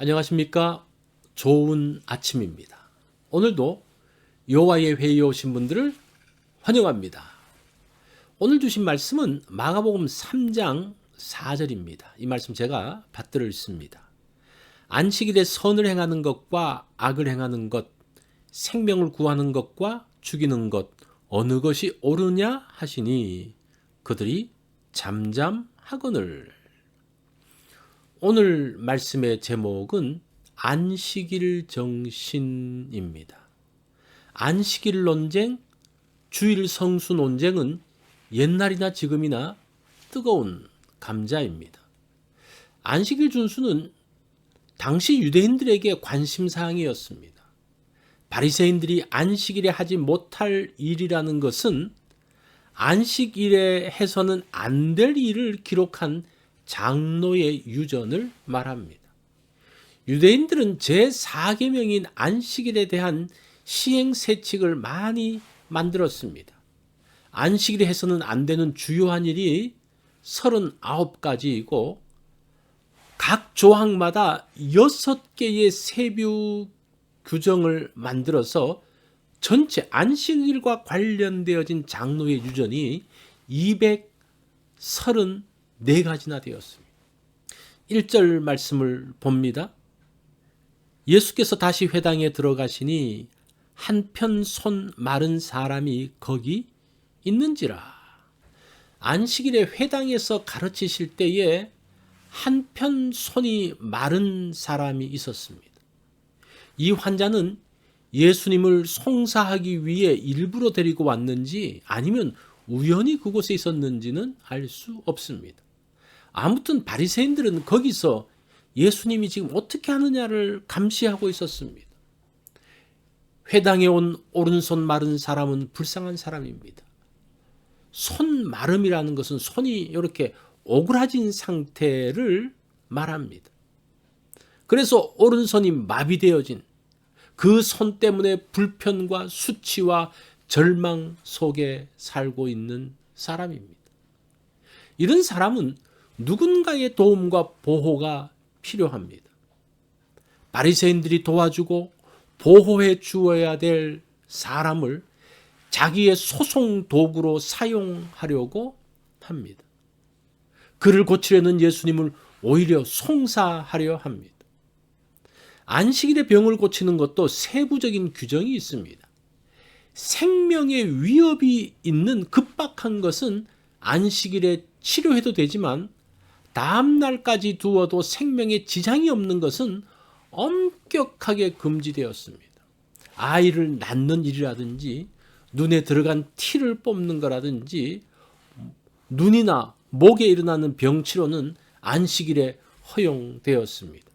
안녕하십니까? 좋은 아침입니다. 오늘도 여호와의 회의에 오신 분들을 환영합니다. 오늘 주신 말씀은 마가복음 3장 4절입니다. 이 말씀 제가 받들어 있습니다. 안식일에 선을 행하는 것과 악을 행하는 것, 생명을 구하는 것과 죽이는 것 어느 것이 옳으냐 하시니 그들이 잠잠하거늘 오늘 말씀의 제목은 안식일 정신입니다. 안식일 논쟁, 주일 성수 논쟁은 옛날이나 지금이나 뜨거운 감자입니다. 안식일 준수는 당시 유대인들에게 관심 사항이었습니다. 바리새인들이 안식일에 하지 못할 일이라는 것은 안식일에 해서는 안 될 일을 기록한 장로의 유전을 말합니다. 유대인들은 제4계명인 안식일에 대한 시행 세칙을 많이 만들었습니다. 안식일에 해서는 안 되는 주요한 일이 39가지이고 각 조항마다 6개의 세부 규정을 만들어서 전체 안식일과 관련되어진 장로의 유전이 234가지나 되었습니다. 1절 말씀을 봅니다. 예수께서 다시 회당에 들어가시니 한편 손 마른 사람이 거기 있는지라. 안식일에 회당에서 가르치실 때에 한편 손이 마른 사람이 있었습니다. 이 환자는 예수님을 송사하기 위해 일부러 데리고 왔는지 아니면 우연히 그곳에 있었는지는 알 수 없습니다. 아무튼 바리새인들은 거기서 예수님이 지금 어떻게 하느냐를 감시하고 있었습니다. 회당에 온 오른손 마른 사람은 불쌍한 사람입니다. 손 마름이라는 것은 손이 이렇게 오그라진 상태를 말합니다. 그래서 오른손이 마비되어진 그 손 때문에 불편과 수치와 절망 속에 살고 있는 사람입니다. 이런 사람은 누군가의 도움과 보호가 필요합니다. 바리새인들이 도와주고 보호해 주어야 될 사람을 자기의 소송 도구로 사용하려고 합니다. 그를 고치려는 예수님을 오히려 송사하려 합니다. 안식일의 병을 고치는 것도 세부적인 규정이 있습니다. 생명의 위협이 있는 급박한 것은 안식일에 치료해도 되지만 다음 날까지 두어도 생명에 지장이 없는 것은 엄격하게 금지되었습니다. 아이를 낳는 일이라든지 눈에 들어간 티를 뽑는 거라든지 눈이나 목에 일어나는 병치료는 안식일에 허용되었습니다.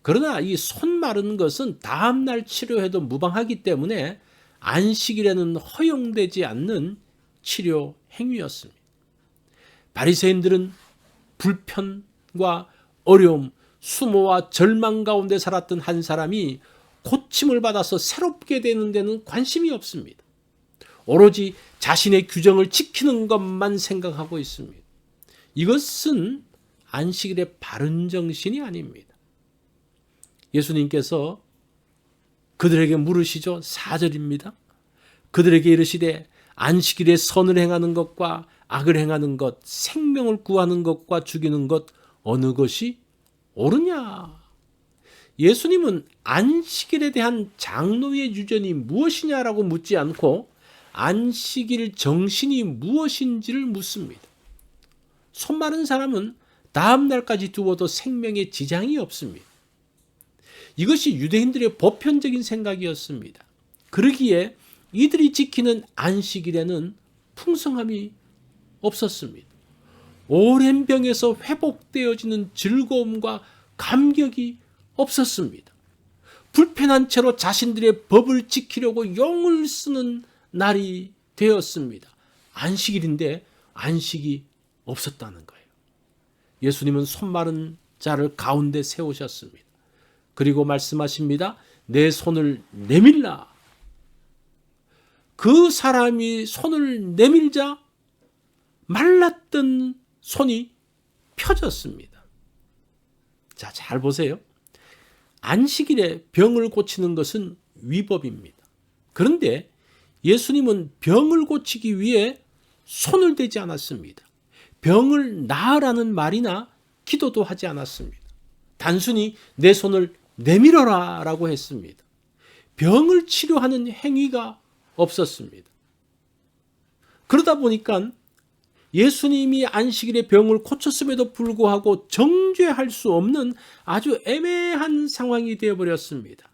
그러나 이 손 마른 것은 다음날 치료해도 무방하기 때문에 안식일에는 허용되지 않는 치료 행위였습니다. 바리새인들은 불편과 어려움, 수모와 절망 가운데 살았던 한 사람이 고침을 받아서 새롭게 되는 데는 관심이 없습니다. 오로지 자신의 규정을 지키는 것만 생각하고 있습니다. 이것은 안식일의 바른 정신이 아닙니다. 예수님께서 그들에게 물으시죠. 4절입니다. 그들에게 이르시되 안식일에 선을 행하는 것과 악을 행하는 것, 생명을 구하는 것과 죽이는 것 어느 것이 옳으냐? 예수님은 안식일에 대한 장로의 유전이 무엇이냐라고 묻지 않고 안식일 정신이 무엇인지를 묻습니다. 손 마른 사람은 다음 날까지 두어도 생명에 지장이 없습니다. 이것이 유대인들의 보편적인 생각이었습니다. 그러기에 이들이 지키는 안식일에는 풍성함이 없었습니다. 오랜 병에서 회복되어지는 즐거움과 감격이 없었습니다. 불편한 채로 자신들의 법을 지키려고 용을 쓰는 날이 되었습니다. 안식일인데 안식이 없었다는 거예요. 예수님은 손 마른 자를 가운데 세우셨습니다. 그리고 말씀하십니다. 내 손을 내밀라. 그 사람이 손을 내밀자 말랐던 손이 펴졌습니다. 자, 잘 보세요. 안식일에 병을 고치는 것은 위법입니다. 그런데 예수님은 병을 고치기 위해 손을 대지 않았습니다. 병을 나으라는 말이나 기도도 하지 않았습니다. 단순히 내 손을 내밀어라 라고 했습니다. 병을 치료하는 행위가 없었습니다. 그러다 보니까 예수님이 안식일에 병을 고쳤음에도 불구하고 정죄할 수 없는 아주 애매한 상황이 되어버렸습니다.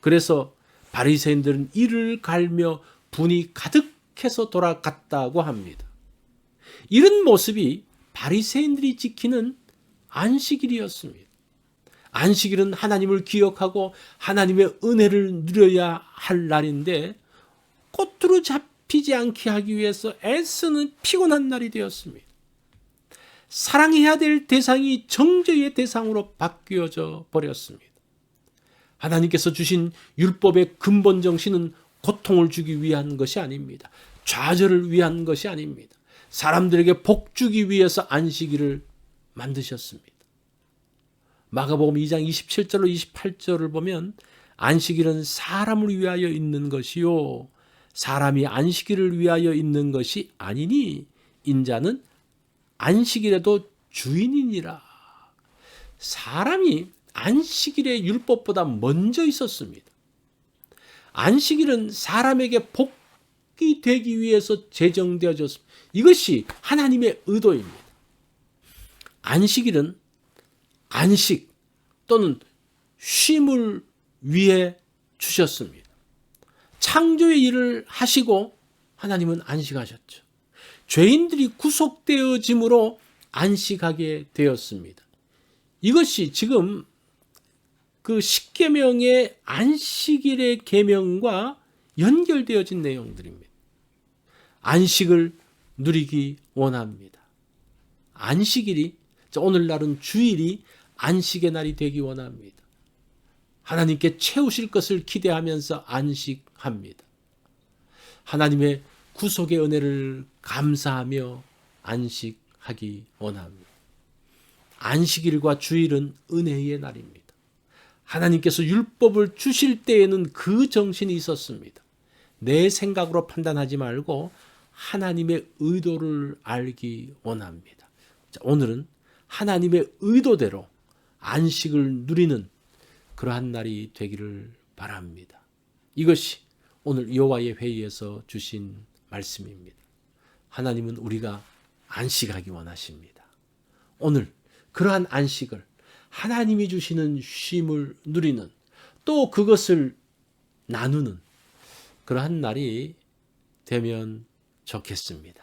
그래서 바리새인들은 이를 갈며 분이 가득해서 돌아갔다고 합니다. 이런 모습이 바리새인들이 지키는 안식일이었습니다. 안식일은 하나님을 기억하고 하나님의 은혜를 누려야 할 날인데 꽃으로 잡히지 않게 하기 위해서 애쓰는 피곤한 날이 되었습니다. 사랑해야 될 대상이 정죄의 대상으로 바뀌어져 버렸습니다. 하나님께서 주신 율법의 근본 정신은 고통을 주기 위한 것이 아닙니다. 좌절을 위한 것이 아닙니다. 사람들에게 복 주기 위해서 안식일을 만드셨습니다. 마가복음 2장 27절로 28절을 보면 안식일은 사람을 위하여 있는 것이요 사람이 안식일을 위하여 있는 것이 아니니 인자는 안식일에도 주인이니라. 사람이 안식일의 율법보다 먼저 있었습니다. 안식일은 사람에게 복이 되기 위해서 제정되어졌습니다. 이것이 하나님의 의도입니다. 안식일은 안식 또는 쉼을 위해 주셨습니다. 창조의 일을 하시고 하나님은 안식하셨죠. 죄인들이 구속되어짐으로 안식하게 되었습니다. 이것이 지금 그 십계명의 안식일의 계명과 연결되어진 내용들입니다. 안식을 누리기 원합니다. 안식일이 오늘날은 주일이 안식의 날이 되기 원합니다. 하나님께 채우실 것을 기대하면서 안식 합니다. 하나님의 구속의 은혜를 감사하며 안식하기 원합니다. 안식일과 주일은 은혜의 날입니다. 하나님께서 율법을 주실 때에는 그 정신이 있었습니다. 내 생각으로 판단하지 말고 하나님의 의도를 알기 원합니다. 자, 오늘은 하나님의 의도대로 안식을 누리는 그러한 날이 되기를 바랍니다. 이것이 오늘 여호와의 회의에서 주신 말씀입니다. 하나님은 우리가 안식하기 원하십니다. 오늘 그러한 안식을 하나님이 주시는 쉼을 누리는 또 그것을 나누는 그러한 날이 되면 좋겠습니다.